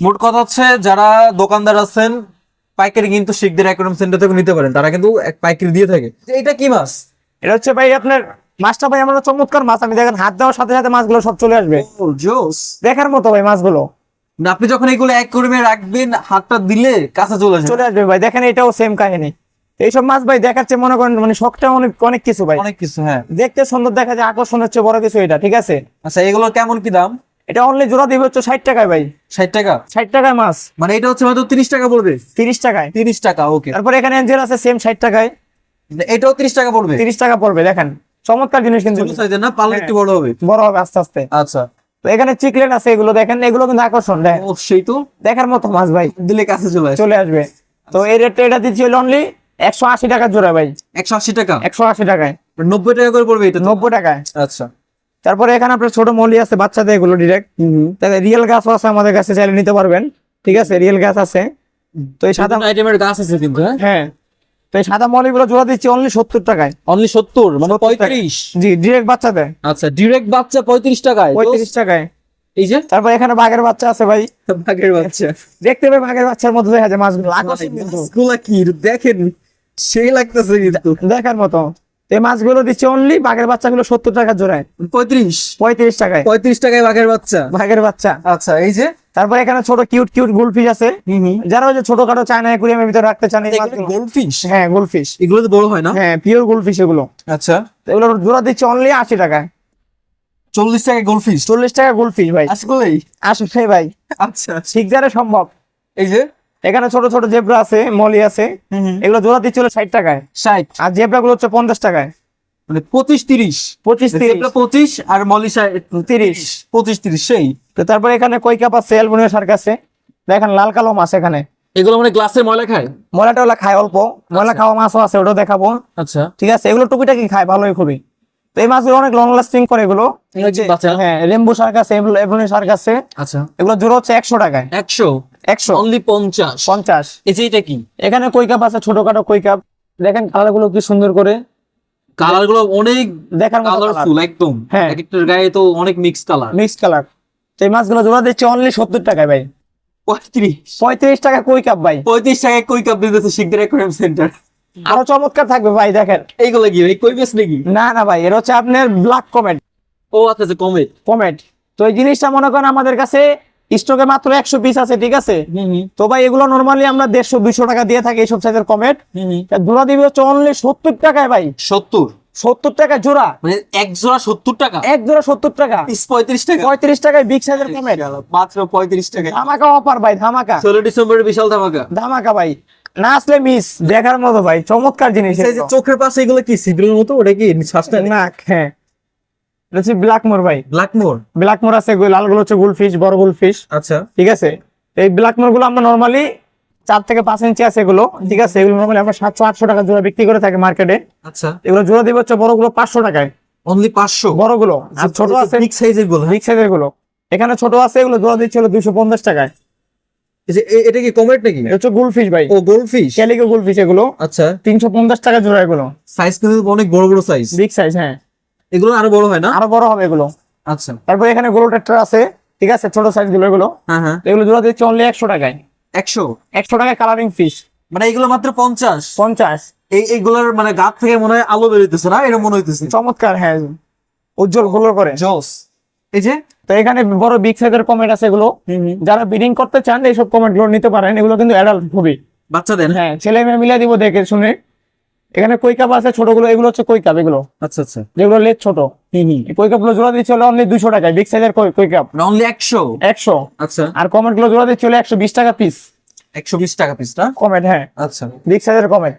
মোট কথা হচ্ছে যারা দোকানদার আছেন পাইকারি কিন্তু শিখদের অ্যাকোরিয়াম সেন্টার থেকে নিতে পারেন তারা কিন্তু এক পাইকারি দিয়ে থাকে। এটা কি মাছ? এটা হচ্ছে ভাই আপনার মাছটা ভাই আমরা চমৎকার মাছ আমি দেখেন হাত দেওয়ার সাথে সাথে মাছগুলো সব চলে আসবে। জোস। দেখার মতো ভাই মাছগুলো। না আপনি যখন এগুলো এক অ্যাকোরিয়ামে রাখবেন হাতটা দিলে কাছে চলে আসবে চলে আসবে ভাই দেখেন এটাও সেম কাহিনী। এইসব মাছ ভাই দেখাচ্ছে মনে করেন মানে শখটা অনেক অনেক কিছু ভাই। অনেক কিছু হ্যাঁ। দেখতে সুন্দর দেখা যায় আকর্ষণ হচ্ছে বড় কিছু এটা ঠিক আছে? আচ্ছা এগুলো কেমন কি দাম? এটা অনলি জোড়া দিবে হচ্ছে ষাট টাকায় ভাই। ষাট টাকা? ষাট টাকায় মাছ। মানে এটা হচ্ছে হয়তো তিরিশ টাকা পড়বে? তিরিশ টাকায়। তিরিশ টাকা ওকে তারপর এখানে আছে সেম ষাট টাকায়। এটাও তিরিশ টাকা পড়বে? তিরিশ টাকা পড়বে দেখেন। চমৎকার জিনিস কিন্তু। না হ্যাঁ। একটু বড় হবে। বড় হবে আস্তে আস্তে। আচ্ছা। তো এখানে চিকলেট আছে এগুলো দেখেন এগুলো কিন্তু আকর্ষণ দেখ। ও সেই তো। দেখার মতো মাছ ভাই। দিলে কাছে চলে চলে আসবে। তো এই রেটটা এটা দিচ্ছি অনলি একশো আশি টাকা জোড়া ভাই। একশো আশি টাকা? একশো আশি টাকায়। নব্বই টাকা করে পড়বে এটা? নব্বই টাকায়। আচ্ছা। তারপরে এখানে আপনার ছোট মলি আছে বাচ্চাদের এগুলো ডিরেক্ট রিয়েল গাছও আছে আমাদের কাছে চাইলে নিতে পারবেন। ঠিক আছে রিয়েল গাছ আছে। তো এই সাদা আইটেমের গাছ আছে কিন্তু হ্যাঁ? হ্যাঁ। তো এই সাদা মলিগুলো জোড়া দিচ্ছি অনলি সত্তর টাকায়। অনলি সত্তর মানে পঁয়ত্রিশ। জি ডিরেক্ট বাচ্চাদের আচ্ছা ডিরেক্ট বাচ্চা পঁয়ত্রিশ টাকায় পঁয়ত্রিশ টাকায়। এই যে? তারপর এখানে বাঘের বাচ্চা আছে ভাই। বাঘের বাচ্চা। দেখতে পাবে বাঘের বাচ্চার মধ্যে দেখা যায় মাছগুলো। আকর্ষণ কি? দেখেন সেই লাগতেছে কিন্তু। দেখার মতো। তো এই মাছগুলো দিচ্ছে অনলি বাঘের বাচ্চাগুলো সত্তর টাকা জোড়ায়। পঁয়ত্রিশ? পঁয়ত্রিশ টাকায়। পঁয়ত্রিশ টাকায় বাঘের বাচ্চা? বাঘের বাচ্চা। আচ্ছা এই যে? তারপর এখানে ছোট কিউট কিউট গোলফিশ আছে। যারা ওই যে ছোটখাটো চায়না একুরিয়ামের ভিতরে রাখতে চান। গোল্ডফিশ হ্যাঁ গোলফিশ এগুলো তো বড় হয় না? হ্যাঁ পিওর গোলফিশ এগুলো। আচ্ছা। এগুলো জোড়া দিচ্ছে অনলি আশি টাকায়। চল্লিশ টাকা গোল্ডফিশ চল্লিশ টাকা গোলফিশ ভাই। আসলেই? আসলে ভাই। আচ্ছা শিখজারে সম্ভব। এই যে? এখানে ছোট ছোট জেব্রা আছে মলি আছে। এগুলো জোড়া দিচ্ছিল ষাট টাকায়। ষাট। আর জেব্রা গুলো হচ্ছে পঞ্চাশ টাকায়। মানে পঁচিশ তিরিশ। পঁচিশ পঁচিশ আর মলি তিরিশ। পঁচিশ তিরিশ সেই। তো তারপরে এখানে কই কাপ আছে? অ্যালবুনিয়া শার্ক আছে। দেখেন লাল কালো মাছ এখানে। এগুলো মানে গ্লাসের ময়লা খায়? ময়লাটা ওলা খায় অল্প। ময়লা খাওয়া মাছও আছে ওটাও দেখাবো। আচ্ছা। ঠিক আছে এগুলো খায় ভালোই খুবই। তো এই মাছগুলো অনেক লং লাস্টিং করে এগুলো। হ্যাঁ রেম্বু আছে আছে। আচ্ছা। এগুলো জোড়া হচ্ছে একশো টাকায়। একশো? একশো। অনলি পঞ্চাশ। পঞ্চাশ। এই যে এটা কি? এখানে কই কাপ আছে? ছোটখাটো কই কাপ দেখেন কালারগুলো কি সুন্দর করে। কালারগুলো অনেক দেখার মতো কালারফুল একদম। হ্যাঁ। একটার গায়ে তো অনেক মিক্স কালার মিক্স কালার তো এই মাছগুলো জোড়া দিচ্ছে অনলি সত্তর টাকায় ভাই। পঁয়ত্রিশ। পঁয়ত্রিশ টাকা কই কাপ ভাই? পঁয়ত্রিশ টাকায় কই কাপ দিতেছে শিখদের অ্যাকোয়ারিয়াম সেন্টার আরও চমৎকার থাকবে ভাই দেখেন। এইগুলো কি এই কই বেশ নাকি না না ভাই এটা হচ্ছে আপনার ব্ল্যাক কমেট ও আচ্ছা আচ্ছা কমে কমেট তো এই জিনিসটা মনে করেন আমাদের কাছে স্টকে মাত্র একশো পিস আছে ঠিক আছে? তো ভাই এগুলো নর্মালি আমরা দেড়শো দুইশো টাকা দিয়ে থাকি এইসব সাইজের কমেট জোড়া দিবে হচ্ছে অনলি সত্তর টাকায় ভাই। সত্তর? সত্তর টাকা জোড়া। মানে এক জোড়া সত্তর টাকা? এক জোড়া সত্তর টাকা। পঁয়ত্রিশ টাকা? পঁয়ত্রিশ টাকায় বিগ সাইজের কমেট মাত্র পঁয়ত্রিশ টাকা ধামাকা অফার ভাই ধামাকা। ষোলো ডিসেম্বরের বিশাল ধামাকা। ধামাকা ভাই। না আসলে মিস দেখার মতো ভাই চমৎকার জিনিস এই যে চোখের পাশে এগুলো কি সিদ্রের মতো? ওটা কি শ্বাসটা না হ্যাঁ। এটা হচ্ছে ব্ল্যাক মোর ভাই। ব্ল্যাক মোর ব্ল্যাক মোর আছে লালগুলো হচ্ছে গুল ফিশ বড় গুল ফিশ আচ্ছা। ঠিক আছে? এই ব্ল্যাক মোরগুলো আমরা নর্মালি চার থেকে পাঁচ ইঞ্চি আছে এগুলো। ঠিক আছে? এগুলো নর্মালি আমরা সাতশো আটশো টাকা জোড়া বিক্রি করে থাকি মার্কেটে আচ্ছা। এগুলো জোড়া দিবে হচ্ছে বড়গুলো পাঁচশো টাকায়। অনলি পাঁচশো? বড়গুলো। আর ছোট আছে বিগ সাইজেরগুলো হ্যাঁ? বিগ সাইজেরগুলো। এখানে ছোট আছে এগুলো জোড়া দিচ্ছে হলো দুইশো পঞ্চাশ টাকায়। এটা কি কমেট নাকি? হচ্ছে গুলফিশ ভাই। ও গোল্ড ফিশ ক্যালিকো গুল এগুলো। আচ্ছা। তিনশো পঞ্চাশ টাকা জোড়া এগুলো। সাইজ কিন্তু অনেক বড় বড় সাইজ বিগ সাইজ হ্যাঁ। এগুলো আরও বড় হয় না? আরও বড় হবে এগুলো। আচ্ছা। তারপর এখানে গোলো ট্রাক্টর আছে ঠিক আছে? ছোট সাইজগুলো এগুলো। হ্যাঁ হ্যাঁ। এগুলো জোড়া দিচ্ছে অনলি একশো টাকায়। একশো? একশো টাকায় কালারিং ফিশ মানে এগুলো মাত্র পঞ্চাশ? পঞ্চাশ। এই এইগুলোর মানে গাছ থেকে মনে হয় আলো বেরোইতেছে না? এটা মনে হইতেছে। চমৎকার হ্যাঁ। উজ্জ্বলগুলো করে। জোস। এই যে? তো এখানে বড় বিগ সাইজের কমেন্ট আছে এগুলো। যারা বিডিং করতে চান এইসব কমেন্টগুলো নিতে পারেন। এগুলো কিন্তু অ্যাডাল্ট খুবই বাচ্চা দেন হ্যাঁ ছেলে মেয়ে মিলিয়ে দিব দেখে শুনে। এখানে কৈকাপ আছে? ছোটগুলো এগুলো হচ্ছে কৈকাপ এগুলো? আচ্ছা আচ্ছা। যেগুলো লেট ছোট। কৈকাপগুলো জোড়া দিচ্ছে হলো অনলি দুশো টাকায়। বিগ সাইজের কৈকাপ অনলি একশো। একশো। আচ্ছা। আর কমেন্টগুলো জোড়া দিচ্ছে হলো একশো বিশ টাকা পিস একশো বিশ টাকা পিস না? কমেন্ট হ্যাঁ। আচ্ছা। বিগ সাইজের কমেন্ট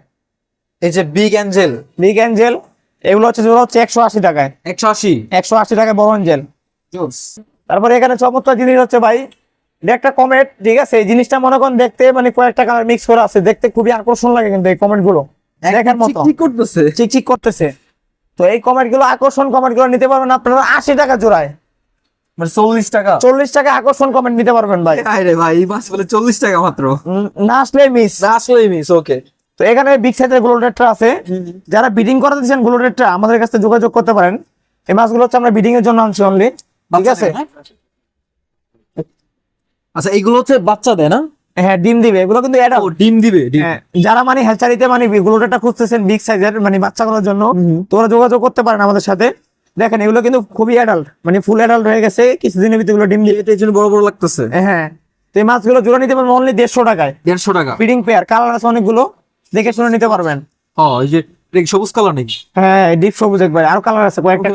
এই যে বিগ অ্যাঞ্জেল বিগ অ্যাঞ্জেল এগুলো হচ্ছে জোড়া হচ্ছে একশো আশি টাকায়। একশো আশি? একশো আশি টাকায় বড় অ্যাঞ্জেল তারপরে এখানে চমৎকার জিনিস হচ্ছে ভাই একটা কমেন্ট ঠিক আছে? এই জিনিসটা মনে করেন দেখতে মানে কয়েকটা কালার মিক্স করা আছে। দেখতে খুবই আকর্ষণ লাগে কিন্তু এই কমেন্টগুলো। দেখার মতো। ঠিক করতেছে। চিকচিক করতেছে। তো এই কমেন্টগুলো আকর্ষণ কমেন্টগুলো নিতে পারবেন আপনারা আশি টাকা জোড়ায়। মানে চল্লিশ টাকা? চল্লিশ টাকা আকর্ষণ কমেন্ট নিতে পারবেন ভাই। আরে ভাই এই মাছ বলে চল্লিশ টাকা মাত্র। না আসলে মিস না আসলে মিস ওকে তো এখানে বিগ সাইজের গ্লোডেটটা আছে। যারা বিডিং করে দিচ্ছেন গ্লোডেটটা আমাদের কাছে যোগাযোগ করতে পারেন। এই মাছগুলো হচ্ছে আমরা বিডিং এর জন্য আনছি অনলি ঠিক আছে? আচ্ছা এইগুলো হচ্ছে বাচ্চা দেয় না? হ্যাঁ ডিম দিবে। এগুলো কিন্তু এটা ডিম দিবে হ্যাঁ, যারা মানে হ্যাচারিতে মানে গ্লোডেটটা খুঁজতেছেন বিগ সাইজের মানে বাচ্চাগুলোর জন্য তোমরা যোগাযোগ করতে পারেন আমাদের সাথে। দেখেন এগুলো কিন্তু খুবই অ্যাডাল্ট মানে ফুল অ্যাডাল্ট হয়ে গেছে। কিছুদিনের ভিতরে এগুলো ডিম দিবে। জন্য বড় বড় লাগতেছে। হ্যাঁ। তো এই মাছগুলো জোড়া নিতে পারবেন অনলি দেড়শো টাকায়। দেড়শো টাকা। ফিডিং পেয়ার কালার আছে অনেকগুলো। দেখে শুনে নিতে পারবেন। হ্যাঁ এই যে সবুজ কালার নাকি? হ্যাঁ ডিপ সবুজ একবার। আর কালার আছে কয়েকটা।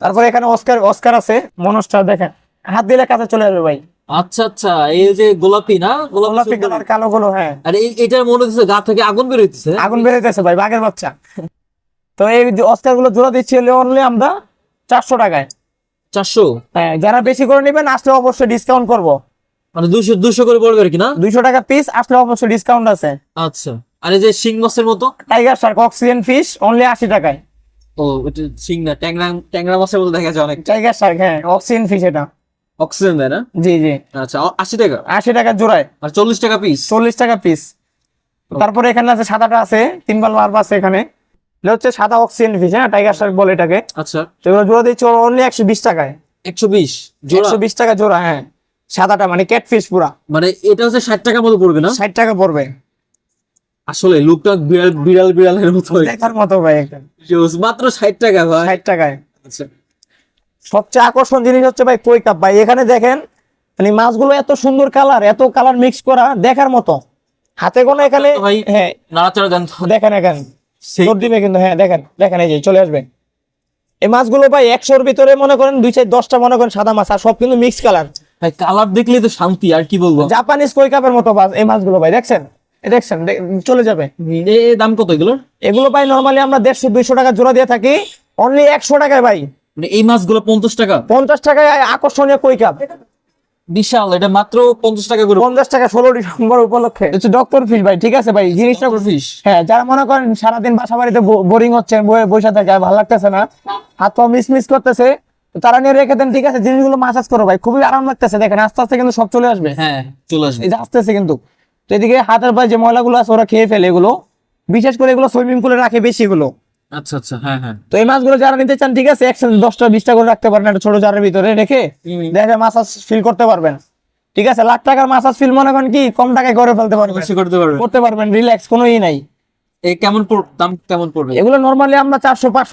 তারপরে এখানে অস্কার অস্কার আছে। মনস্টার দেখেন। হাত দিলে কাছে চলে যাবে ভাই। আচ্ছা আচ্ছা এই যে গোলাপি না? গোলাপি কালার কালো গুলো হ্যাঁ। আর এটার মনে হচ্ছে গা থেকে আগুন বের হইতেছে আগুন বেরোতেছে ভাই বাঘের বাচ্চা। তো এই অস্কারগুলো জোড়া দিচ্ছি অনলি আমরা চারশো টাকায়। চারশো? হ্যাঁ যারা বেশি করে নেবেন আসলে অবশ্যই ডিসকাউন্ট করব। মানে দুশো দুশো করে পড়বে আর কি না? দুইশো টাকা পিস আসলে অবশ্যই ডিসকাউন্ট আছে। আচ্ছা। আর এই যে শিং মাছের মতো? Tiger shark oxygen fish only আশি টাকায়। ও এটা শিং না ট্যাংরা ট্যাংরা মাছের মতো দেখা যায় অনেক। টাইগার শার্ক হ্যাঁ অক্সিজেন ফিশ এটা। অক্সিজেন দেয় না? জি জি। আচ্ছা আশি টাকা? আশি টাকা জোড়ায়। আর চল্লিশ টাকা পিস চল্লিশ টাকা পিস তারপরে এখানে আছে সাদাটা আছে তিন পাল মারবা আছে এখানে। এটা হচ্ছে সাদা অক্সিজেন ফিশ হ্যাঁ? টাইগার শার্ক বলে এটাকে। আচ্ছা। এগুলো জোড়া দিচ্ছে অনলি একশো বিশ টাকায়। একশো বিশ? একশো বিশ টাকা জোড়া হ্যাঁ। সাদাটা মানে ক্যাট ফিশ পুরা। মানে এটা হচ্ছে ষাট টাকার মতো পড়বে না? ষাট টাকা পড়বে। আসলে লুকটা বিড়াল বিড়াল বিড়ালের মতো দেখার মতো ভাই একটা মাত্র ষাট টাকা ভাই। ষাট টাকায়। আচ্ছা। সবচেয়ে আকর্ষণ জিনিস হচ্ছে ভাই কই কাপ ভাই এখানে দেখেন মানে মাছগুলো এত সুন্দর কালার এত কালার মিক্স করা দেখার মতো। হাতে কোনো এখানে হ্যাঁ। নাড়াচাড়া দেন দেখেন এখানে জোর দিবে কিন্তু হ্যাঁ দেখেন দেখেন এই যে চলে আসবে। এই মাছগুলো ভাই একশোর ভিতরে মনে করেন দুই চার দশটা মনে করেন সাদা মাছ আর সব কিন্তু মিক্স কালার ভাই কালার দেখলে তো শান্তি আর কি বলব? জাপানিজ কই কাপের মতো মাছ এই মাছগুলো ভাই দেখছেন? দেখছেন চলে যাবে। দাম কত এগুলো এগুলো ভাই নর্মালি আমরা দেড়শো দুইশো টাকা জোড়া দিয়ে থাকি। অনলি একশো টাকায় ভাই। মানে এই মাছগুলো পঞ্চাশ টাকা? পঞ্চাশ টাকায় আকর্ষণীয় কই কাপ? বিশাল এটা মাত্র পঞ্চাশ টাকা করে। পঞ্চাশ টাকা ষোলো ডিসেম্বর উপলক্ষে। হচ্ছে ডক্টর ফিশ ভাই ঠিক আছে ভাই? জিনিসটা ফিশ হ্যাঁ যারা মনে করেন সারাদিন বাসা বাড়িতে বোরিং হচ্ছে বসে থাকে আর ভালো লাগতেছে না হাত পা মিস মিস করতেছে তারা নিয়ে রেখে দেন ঠিক আছে? জিনিসগুলো মাসাজ করো ভাই খুবই আরাম লাগতেছে। দেখেন আস্তে আস্তে কিন্তু সব চলে আসবে। হ্যাঁ চলে আসবে। এই যে আসতেছে কিন্তু। তো এদিকে হাতের পায়ে যে ময়লাগুলো আছে ওরা খেয়ে ফেলে এগুলো। বিশেষ করে এগুলো সুইমিং পুলে রাখে বেশি এগুলো। আচ্ছা আচ্ছা হ্যাঁ হ্যাঁ। তো এই মাছগুলো যারা নিতে চান ঠিক আছে একসাথে দশটা বিশটা করে রাখতে পারেন একটা ছোট জারের ভিতরে রেখে দেখে মাসাজ ফিল করতে পারবেন। ঠিক আছে লাখ টাকার মাসাজ ফিল মনে করেন কি কম টাকায় করে ফেলতে পারবেন। বেশি করতে পারবে করতে পারবেন রিল্যাক্স কোনো ই নাই। এই কেমন দাম কেমন পড়বে? এগুলো নর্মালি আমরা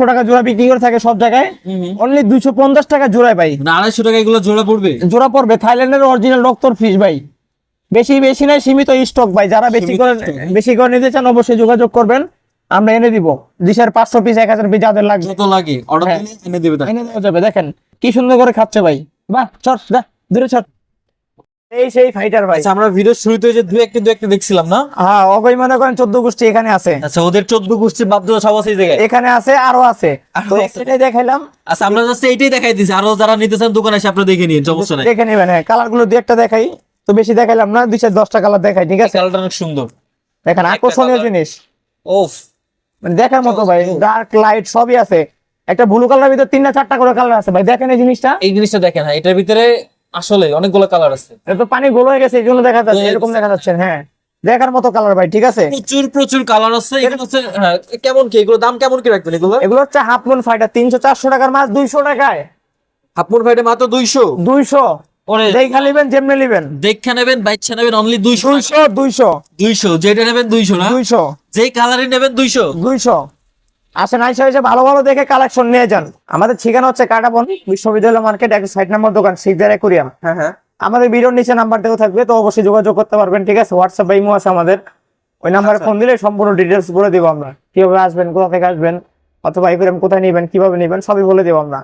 টাকা জোড়া বিক্রি করে থাকে সব জায়গায়। অনলি দুইশো পঞ্চাশ টাকা জোড়ায় ভাই মানে আড়াইশো টাকা এগুলো জোড়া পড়বে? জোড়া পড়বে। থাইল্যান্ডের অরিজিনাল ডক্টর ফিশ ভাই। বেশি বেশি নাই সীমিত স্টক ভাই। যারা বেশি করে বেশি করে নিতে চান অবশ্যই যোগাযোগ করবেন। আমরা এনে দিব। দিশার পাঁচশো পিস এক হাজার পিস যাদের লাগবে। যত লাগে অর্ডার হ্যাঁ। দিলে এনে দেবে। এনে দেওয়া যাবে দেখেন। কি সুন্দর করে খাচ্ছে ভাই। বাহ চট দা দূরে চট। এই সেই ফাইটার ভাই। আচ্ছা আমরা ভিডিও শুরুতে যে দু একটি দু একটি দেখছিলাম না? হ্যাঁ মনে করেন চোদ্দ গোষ্ঠী এখানে আছে। আচ্ছা ওদের চোদ্দ গোষ্ঠী দাদা সব আছে জায়গায়? এখানে আছে আরও আছে। আরও তো এটাই দেখাইলাম। আচ্ছা আমরা জাস্ট এইটাই দেখাই আরও যারা নিতে চান দোকানে এসে আপনারা দেখে নিন সমস্যা নাই। দেখে নেবেন হ্যাঁ কালারগুলো দু একটা দেখাই। তো বেশি দেখাইলাম না দুই চার দশটা কালার দেখাই ঠিক আছে? কালারটা অনেক সুন্দর। দেখেন আকর্ষণীয় জিনিস। ওফ। মানে দেখার মতো ভাই ডার্ক লাইট সবই আছে। একটা ব্লু কালার ভিতরে তিনটা চারটা করে কালার আছে ভাই দেখেন এই জিনিসটা? এই জিনিসটা দেখেন হ্যাঁ এটার ভিতরে আসলে অনেকগুলো কালার আছে। এটা তো পানি গোল হয়ে গেছে এই জন্য দেখা যাচ্ছে এরকম দেখা যাচ্ছে হ্যাঁ। দেখার মতো কালার ভাই ঠিক আছে? প্রচুর প্রচুর কালার আছে এগুলো হচ্ছে হ্যাঁ, কেমন কি এগুলো দাম কেমন কি রাখবেন এগুলো? এগুলো হচ্ছে হাফ মুন ফাইটার তিনশো চারশো টাকার মাছ দুইশো টাকায়। হাফমুন ফাইটে মাত্র দুইশো? দুইশো। দেখা নিবেন যেমনি নিবেন। দেখে নেবেন বাইচ্ছা নেবেন অনলি দুইশো দুইশো দুইশো। দুইশো যেটা নেবেন দুইশো না? দুইশো। যেই কালারই নেবেন দুইশো। দুইশো। আসেন আইসা এসে ভালো ভালো দেখে কালেকশন নিয়ে যান। আমাদের ঠিকানা হচ্ছে কাটাবন বিশ্ববিদ্যালয় মার্কেট একশো ষাট নম্বর দোকান সিক্সার একুরিয়াম হ্যাঁ হ্যাঁ। আমাদের ভিডিওর নিচে নাম্বার দেওয়া থাকবে তো অবশ্যই যোগাযোগ করতে পারবেন ঠিক আছে? হোয়াটসঅ্যাপ বা ইমো আছে আমাদের। ওই নাম্বারে আচ্ছা। ফোন দিলে সম্পূর্ণ ডিটেলস বলে দেবো আমরা। কীভাবে আসবেন কোথা থেকে আসবেন অথবা একুরিয়াম কোথায় নেবেন কীভাবে নেবেন সবই বলে দেবো আমরা।